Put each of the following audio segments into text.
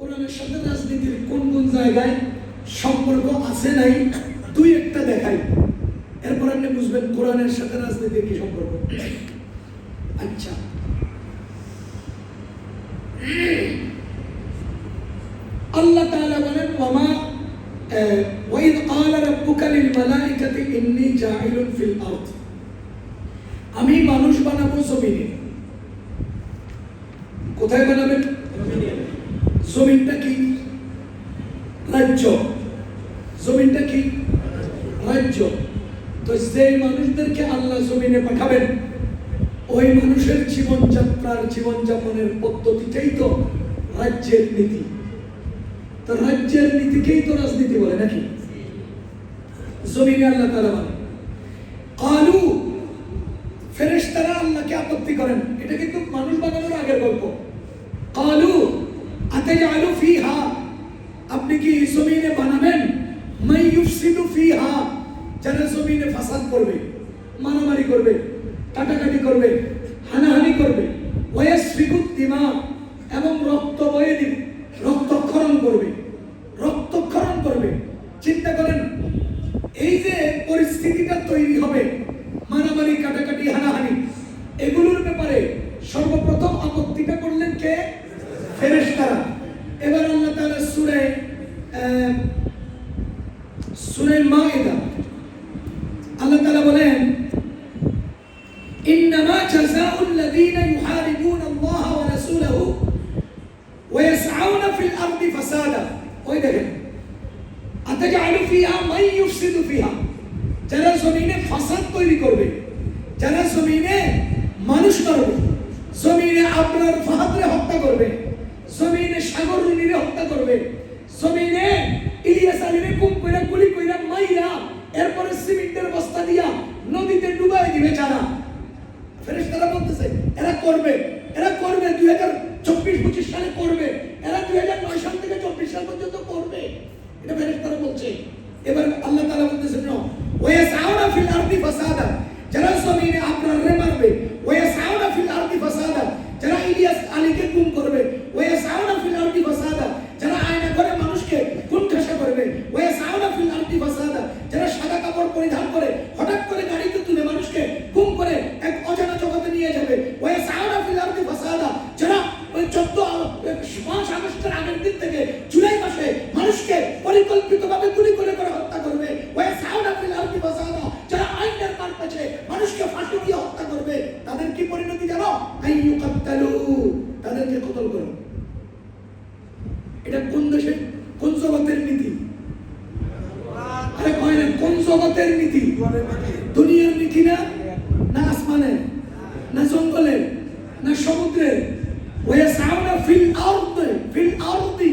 কোরআনের সাথে রাজনীতির কোন কোন জায়গায় সম্পর্ক আছে নাই, দুই একটা দেখাই। এরপর আপনি বুঝবেন কোরআনের সাথে রাজনীতির কি সম্পর্ক। আচ্ছা। আল্লাহ তাআলা বলেন, ওয়ামা ওয়াইদ ক্বালা রাব্বুকা লিল মালাইকাতি ইন্নী জাইলুন ফিল আরদ। আমি মানুষ বানাবো জমিনে। কোথায় বানাবেন? জমিনটা কি? রাজ্য। জমিনটা কি? রাজ্য। তো মানুষদেরকে আল্লাহ জমিনে পাঠাবেন, ওই মানুষের জীবনযাত্রার জীবনযাপনের পদ্ধতিটাই তো রাজ্যের নীতি। তো রাজ্যের নীতিকেই তো রাজনীতি বলে, নাকি? জমিনে আল্লাহ তালা বলে কালু আল্লাহকে আপত্তি করেন। এটা কিন্তু মানুষ বানানোর আগের গল্প। কালু আতাজালু ফিহা আপনি কি জমিনে বানাবেন? মাই ইউফসিদু ফিহা। যারা জমিনে ফাসাদ করবে, মারামারি করবে, কাটাকাটি করবে, হানাহানি করবে ওয়াসফিকুদ দিমা, এবং রক্ত বয়ে দিবে রক্তক্ষরণ করবে রক্তক্ষরণ করবে চিন্তা করেন এই যে পরিস্থিতিটা তৈরি হবে মারামারি কাটাকাটি হানাহানি এগুলোর ব্যাপারে সর্বপ্রথম আপত্তিটা করলেন কে ফেরেশতারা এবার আল্লাহ তাআলা সূরা আহ, সূরা মাইদা আল্লাহ তাআলা বলেন إنما جزاء الذين يحاربون الله ورسوله ويسعون في الأرض فسادا ওই দেখেন আতাজালু ফিহা মান ইউফসিদু ফিহা যারা জমিনে ফাসাদ তৈরি করবে যারা জমিনে মানুষ মারবে জমিনে আপনার ফাহাদরে হত্যা করবে জমিনে সাগর রুনিরে হত্যা করবে জমিনে ইলিয়াস আলীরে কুম কইরা গুলি কইরা মাইরা এরপরে সিমেন্টের বস্তা দিয়া নদীতে ডুবাই দিবে যারা ফেরেশতারা বলতেছে, এরা করবে এরা করবে, দুই হাজার চব্বিশ পঁচিশ সালে করবে, এরা দুই হাজার নয় সাল থেকে চব্বিশ সাল পর্যন্ত করবে। এটা ফেরেশতারা মানুষকে ফাঁসি দিয়ে হত্যা করবে, তাদের কি পরিণতি জানো? তাদেরকে কতল করো। এটা কোন দেশের কোন জগতের নীতি? আরে কয় কোন জগতের নীতি? দুনিয়ার নীতি না? না আসমানের না জঙ্গলের না সমুদ্রের ওয়াসাউনা ফিল আরদি ফিল আরদি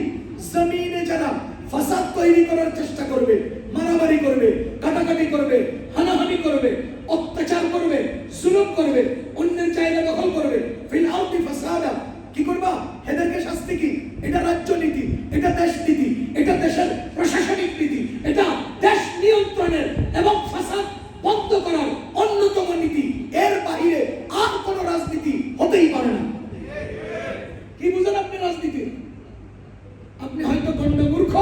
জমিনে যারা ফাসাদ তৈরি করার চেষ্টা করবে, মারামারি করবে, কাটাকাটি করবে হানাহানি করবে অত্যাচার করবে জুলুম করবে অন্যের জায়গা দখল করবে ফিল আরদি ফাসাদা কি করবা এদেরকে শাস্তি কি এটা রাজ্য নীতি এটা দেশ নীতি এটা দেশের প্রশাসনিক নীতি এটা দেশ নিয়ন্ত্রণের এবং ফাসাদ বন্ধ করার অন্যতম নীতি এর বাইরে আর কোনো রাজনীতি হতেই পারে না কি বুঝেন আপনি রাজনীতি আপনি হয়তো গণ্ড মূর্খ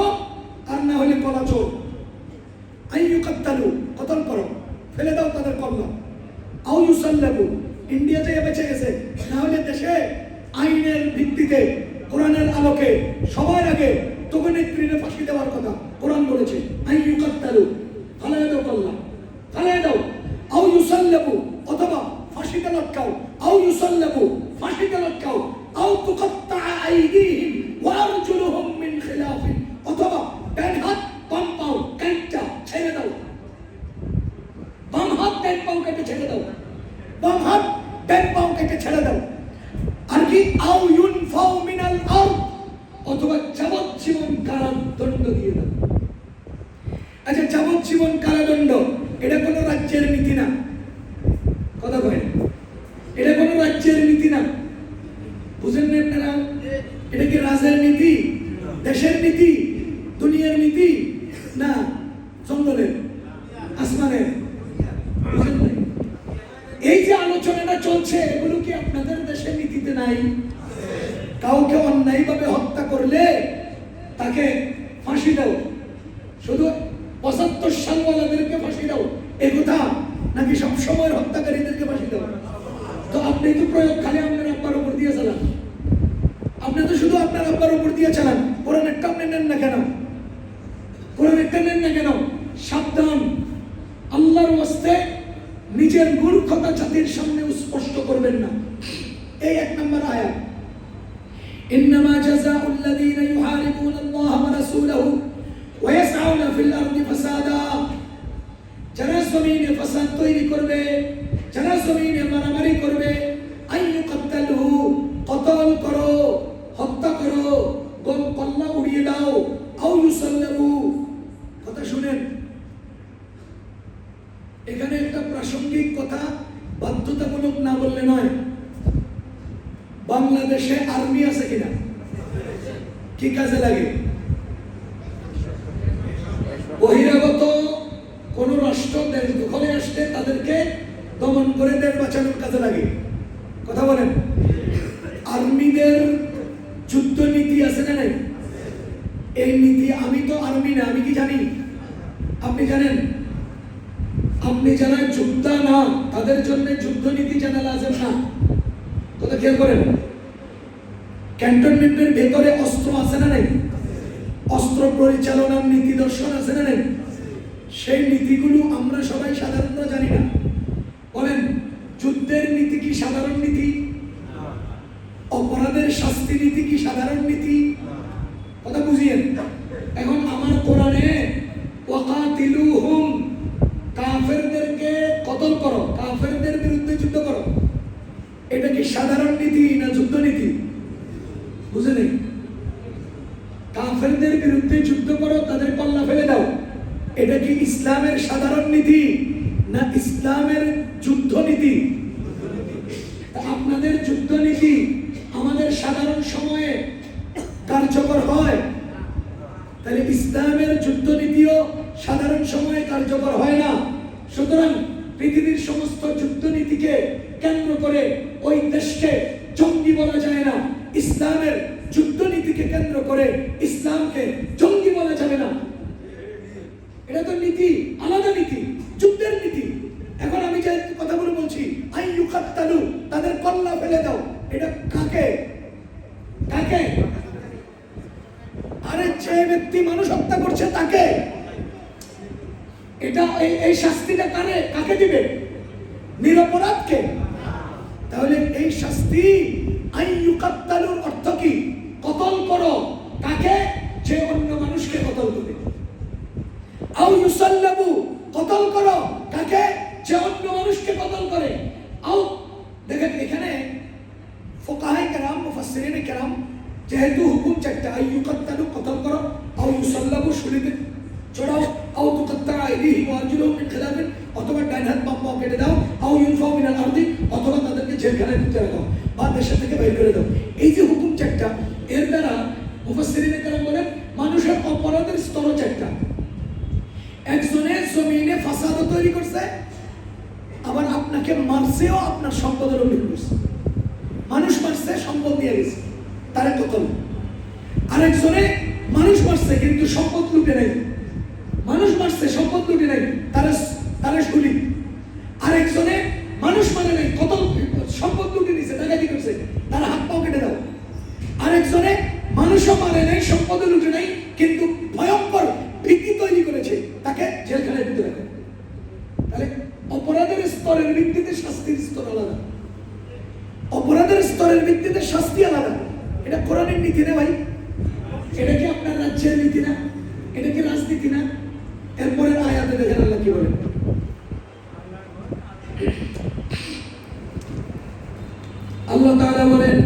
আর না হলে কলা চোর আইয়ু কাত্তালু কতল করো ফেলে দাও তাদের কল্লা আউ ইউসাল্লাবু ইন্ডিয়া থেকে বেঁচে গেছে না হলে দেশে আইনের ভিত্তিতে কোরআনের আলোকে সবার আগে তোকে নেত্রীরে ফাঁসি দেওয়ার কথা কোরআন বলেছে আইয়ু কাত্তালু ফালাই দাও কল্লা ফালাই দাও আউ ইউসাল্লাবু অথবা ফাঁসিতে লটকাও আউ ইউসাল্লাবু ফাঁসিতে লটকাও আউ তুকাত্তা আইদিহিম ওয়া আরজুলুহুম মিন খিলাফিন অথবা ডান হাত বাম পাও কাইটা ছেড়ে দাও বাম হাত ডান পাও কেটে ছেড়ে দাও বাম হাত ডান পাও কেটে ছেড়ে দাও আর কি আউ ইউনফাউ মিনাল আরদ অথবা যাবজ্জীবন কারাদণ্ড দিয়ে দাও। আচ্ছা যাবজ্জীবন কারাদণ্ড, এটা কোনো রাজ্যের নীতি না। কথা কয় এটা কোনো রাজ্যের নীতি না। বুঝেন না আপনারা? এটা কি রাজের নীতি? দেশের নীতি? দুনিয়ার নীতি? না, জঙ্গলের, আসমানের। এই যে আলোচনাটা চলছে, এগুলো কি আপনাদের দেশের নীতিতে নাই? কাউকে অন্যায়ভাবে হত্যা করলে তাকে ফাঁসি দাও। শুধু পঁচাত্তর সালওয়ালাদেরকে ফাঁসি দাও, এ কথা নাকি সবসময় হত্যাকারীদেরকে ফাঁসি দাও? তো আপনি তো প্রয়োগ খালি আপনার আব্বার উপর দিয়ে চালান। আপনি তো শুধু আপনার আব্বার উপর দিয়ে চালান। কোরআনেরটা আপনি নেন না কেন? কোরআনেরটা নেন না কেন? সাবধান। আল্লাহর ওয়াস্তে নিজের মূর্খতা জাতির সামনে স্পষ্ট করবেন না। এই এক নম্বর আয়াত। إنما جزاء الذين يحاربون الله ورسوله ويسعون في الأرض فسادا যারা জমিনে ফাসাদ তৈরি করবে যারা জমিনে মারামারি করবে আইয়ু কাত্তালু কতল করো হত্যা করো গম কল্লা উড়িয়ে দাও আউ ইউসাল্লাবু কথা শুনেন এখানে একটা প্রাসঙ্গিক কথা বাধ্যতামূলক না বললে নয় বাংলাদেশে আর্মি আছে কিনা? কি কাজে লাগে? বহিরাগত কোন রাষ্ট্র দেশ দখলে আসলে তাদেরকে দমন করে দেশ বাঁচানোর কাজে লাগে। কথা বলেন। আর্মিদের যুদ্ধ নীতি আছে না নাই? এই নীতি আমি তো আর্মি না, আমি কি জানি? আপনি জানেন? আপনি যারা যোদ্ধা না, তাদের জন্য যুদ্ধ নীতি জানা লাজেম না? কথা খেয়াল করেন। ক্যান্টনমেন্টের ভেতরে অস্ত্র আছে না নেই? অস্ত্র পরিচালনার নীতি দর্শন আছে না নেই? সেই নীতিগুলো আমরা সবাই সাধারণত জানি না। বলেন, যুদ্ধের নীতি কি সাধারণ নীতি? অপরাধের শাস্তি নীতি কি সাধারণ নীতি? কথা বুঝিয়েন। এখন আমার কোরআনে ওয়াকাতিলুহুম, কাফেরদেরকে কতল করো? কাফেরদের বিরুদ্ধে যুদ্ধ করো। এটা কি সাধারণ নীতি? বুঝে নেই। কাফেরদের বিরুদ্ধে যুদ্ধ করো, তাদের পাল্লা ফেলে দাও। এটা কি ইসলামের সাধারণ নীতি না ইসলামের যুদ্ধ নীতি? আপনাদের যুদ্ধ নীতি আমাদের সাধারণ সময়ে কার্যকর হয়? তাহলে ইসলামের যুদ্ধ নীতিও সাধারণ সময়ে কার্যকর হয় না। সুতরাং পৃথিবীর সমস্ত যুদ্ধ নীতিকে কেন্দ্র করে ওই দেশকে জঙ্গি বলা ইসলামের যুদ্ধ নীতিকে কেন্দ্র করে ইসলামকে জঙ্গি বলা যাবে না। এটা তো নীতি, আলাদা নীতি, যুদ্ধের নীতি। এখন আমি যে কথাগুলো বলছি আই ইউকাত্তালু তাদের কল্লা ফেলে দাও। এটা কাকে? কাকে? আরে যে ব্যক্তি মানুষ হত্যা করছে তাকে। এটা এই এই শাস্তিটা কারে, কাকে দিবে? নিরপরাধকে। তাহলে এই শাস্তি ইউকাত্তালুর অর্থ কি? কতল করো কাকে যে অন্য মানুষকে কতল করে। আও ইউসাল্লাবু কতল করো কাকে যে অন্য মানুষকে কতল করে। আও, দেখেন এখানে ফোকাহাই কেরাম, মুফাসসিরিনে কেরাম, যেহেতু হুকুম চারটা, আই ইউকাত্তালু, কতল করো, আও ইউসাল্লাবু শুলিতে চড়াও, আও তুকাত্তা আইদিহি ওয়া আরজুলুহুম মিন খিলাফিন, অথবা ডাইন হাত বাম পা কেটে দাও, আও ইউনফাউ মিনাল আরদি, অথবা তাদেরকে জেলখানায় ঢুকতে রাখো। দেশের থেকে বের করে দাও। এই যে হুকুম চারটা, এর দ্বারা মুফাসসিরিনে কেরাম বলেন, মানুষের অপরাধের স্তর চারটা। একজনের জমিনে ফাসাদ তৈরি করছে, আবার আপনাকে মারছেও আপনার সম্পদের অভিযোগ করছে। মানুষ মারছে, সম্পদ দিয়ে গেছে তারে কতল। আরেকজনে মানুষ মারছে, কিন্তু সম্পদ লুটে নাই মানুষ মারছে, সম্পদ লুটে নাই তারা তারা শুলি। আরেকজনে মানুষ মানে নাই কত সম্পদ লুটে নিছে ডাকাতি করছে? তারা হাত পাও কেটে দাও। আরেকজনে মানুষও মারে নাই সম্পদ লুটে নাই, কিন্তু ভয়ঙ্কর ভীতি তৈরি করেছে, তাকে জেলখানায় ভিতরে রাখে। তাহলে অপরাধের স্তরের ভিত্তিতে শাস্তির স্তর আলাদা। অপরাধের স্তরের ভিত্তিতে শাস্তি আলাদা। এটা কোরআনের নীতি না ভাই? এটা কি আপনার রাজ্যের নীতি না? এটা কি রাজনীতি না? এরপরের আয়াতে দেখেন আল্লাহ কি বলেন। আল্লাহ তাআলা বলেন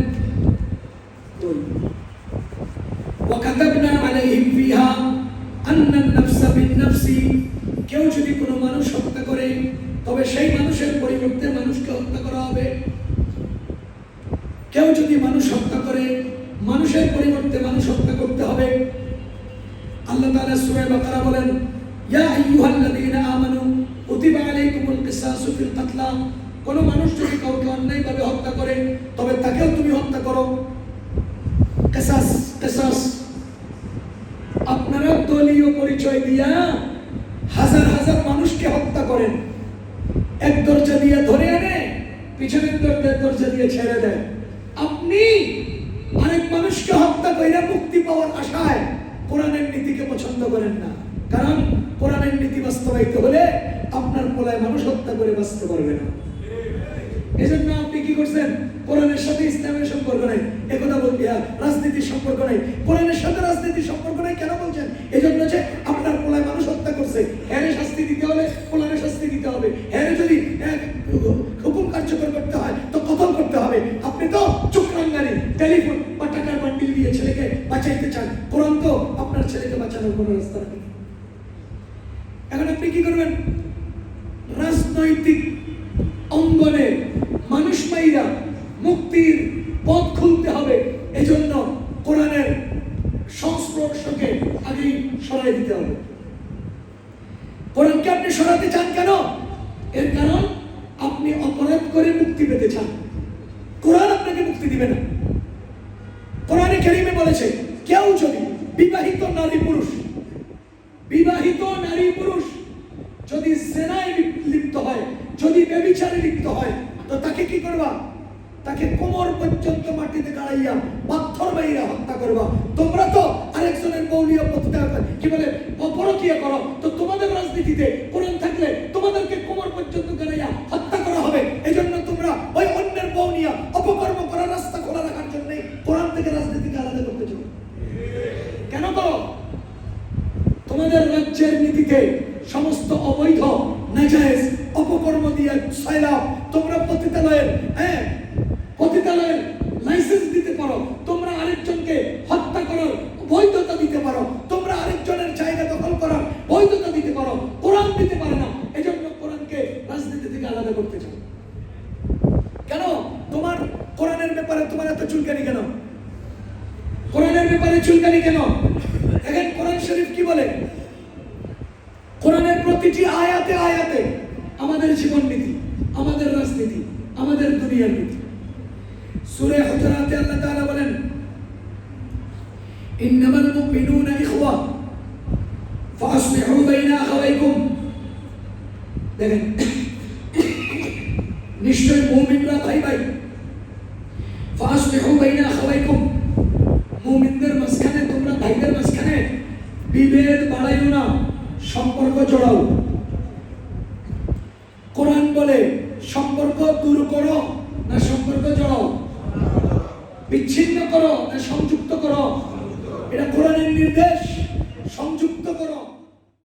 কেউ যদি কোনো মানুষ হত্যা করে তবে সেই মানুষের পরিবর্তে মানুষকে হত্যা করা হবে। কেউ যদি মানুষ হত্যা করে মানুষের পরিবর্তে মানুষ হত্যা করতে হবে। আল্লাহ তাআলা সূরা বাকারা বলেন ইয়া আইয়ুহাল্লাযীনা আমানু কুতিবা আলাইকুমুল কিসাসু ফিল কাতলা। কোন মানুষ যদি কাউকে অন্যায়ভাবে হত্যা করে, তবে তাকেও তুমি হত্যা করো। কিসাস দলীয় পরিচয় দিয়া হাজার হাজার মানুষকে হত্যা করেন। এক দরজা দিয়ে ধরে আনে পিছনের দরজা দরজা দিয়ে ছেড়ে দেয় আপনি অনেক মানুষকে হত্যা কইরা মুক্তি পাওয়ার আশায় কোরআনের নীতিকে পছন্দ করেন না। কারণ কোরআনের নীতি বাস্তবায়িত হলে আপনার পোলায় মানুষ হত্যা করে বাঁচতে পারবে না। এজন্য আপনি কি করছেন? কোরআনের সাথে ইসলামের সম্পর্ক নাই। একথা বলতে রাজনীতির সম্পর্ক নাই। কোরআনের সাথে রাজনীতির সম্পর্ক নাই কেন বলছেন? এজন্য যে আপনার কোলায় মানুষ হত্যা করছে। হ্যারে শাস্তি দিতে হলে কোরআনের শাস্তি দিতে হবে। হ্যাঁ যদি আহ, হুকুম কার্যকর করতে হয় তো কতল করতে হবে আপনি তো চুকরাঙ্গারি টেলিফোন বা টাকার বান্ডিল দিয়ে ছেলেকে বাঁচাইতে চান কোরআন তো আপনার ছেলেকে বাঁচানোর কোনো রাস্তা নেই এখন আপনি কি করবেন রাজনৈতিক অঙ্গনে মানুষ মাইরা মুক্তির পথ খুলতে হবে এজন্য কোরআনের সংস্পর্শকে আগেই সরাই দিতে হবে। কোরআনকে আপনি সরাতে চান কেন? এর কারণ, আপনি অপরাধ করে মুক্তি পেতে চান। কোরআন আপনাকে মুক্তি দিবে না। কোরআনে কেরিমে বলেছে, কেউ যদি বিবাহিত নারী পুরুষ, বিবাহিত নারী পুরুষ যদি জেনায় লিপ্ত হয়, যদি বেবিচারে লিপ্ত হয়, তো তাকে কি করবা? তাকে কোমর পর্যন্ত মাটিতে গাড়াইয়া পাথর মাইরা হত্যা করবা। তোমরা তো আরেকজনের মৌলীয় প্রতিটা কি বলে? অপরকীয় করো। তো তোমাদের রাজনীতিতে কোরআন থাকলে তোমাদেরকে কোমর পর্যন্ত গাড়াইয়া হত্যা করা হবে। এজন্য তোমরা ওই অন্যের বউ নিয়ে অপকর্ম করার রাস্তা খোলা রাখার জন্য কোরআন থেকে রাজনীতিকে আলাদা করতে চাও কেন করো তোমাদের রাজ্যের নীতিতে সমস্ত অবৈধ, নাজায়েজ অপকর্ম দিয়ে সয়লাভ তোমরা পতিতালয়ের হ্যাঁ পতিতালয়ের লাইসেন্স দিতে পারো। তোমরা আরেকজনকে হত্যা করার বৈধতা দিতে পারো। তোমরা আরেকজনের জায়গা দখল করার বৈধতা দিতে পারো। কোরআন দিতে পারে না। এজন্য কোরআনকে রাজনীতি থেকে আলাদা করতে চাও। কেন? তোমার কোরআনের ব্যাপারে তোমার এত চুলকানি কেন? কোরআনের ব্যাপারে চুলকানি কেন? দেখেন, কোরআন শরীফ কি বলে? কোরআনের প্রতিটি আয়াতে আয়াতে আমাদের জীবন নীতি আমাদের রাজনীতি, আমাদের দুনিয়ার নীতি। সূরা হুজুরাতে আল্লাহ তাআলা বলেন, ইন্নামাল মুমিনুনা ইখওয়া ফাসলিহু বাইনা আখাওয়াইকুম। দেখেন নিশ্চয় মুমিনরা ভাই ভাই ফাসলিহু বাইনা আখাওয়াইকুম। মুমিনদের মাঝখানে, তোমরা ভাইদের মাঝখানে বিভেদ বাড়াইও না, সম্পর্ক জড়াও। কোরআন বলে, সম্পর্ক দূর করো না সম্পর্ক জড়াও। বিচ্ছিন্ন করো সংযুক্ত করো। এটা কোরআনের নির্দেশ। সংযুক্ত করো।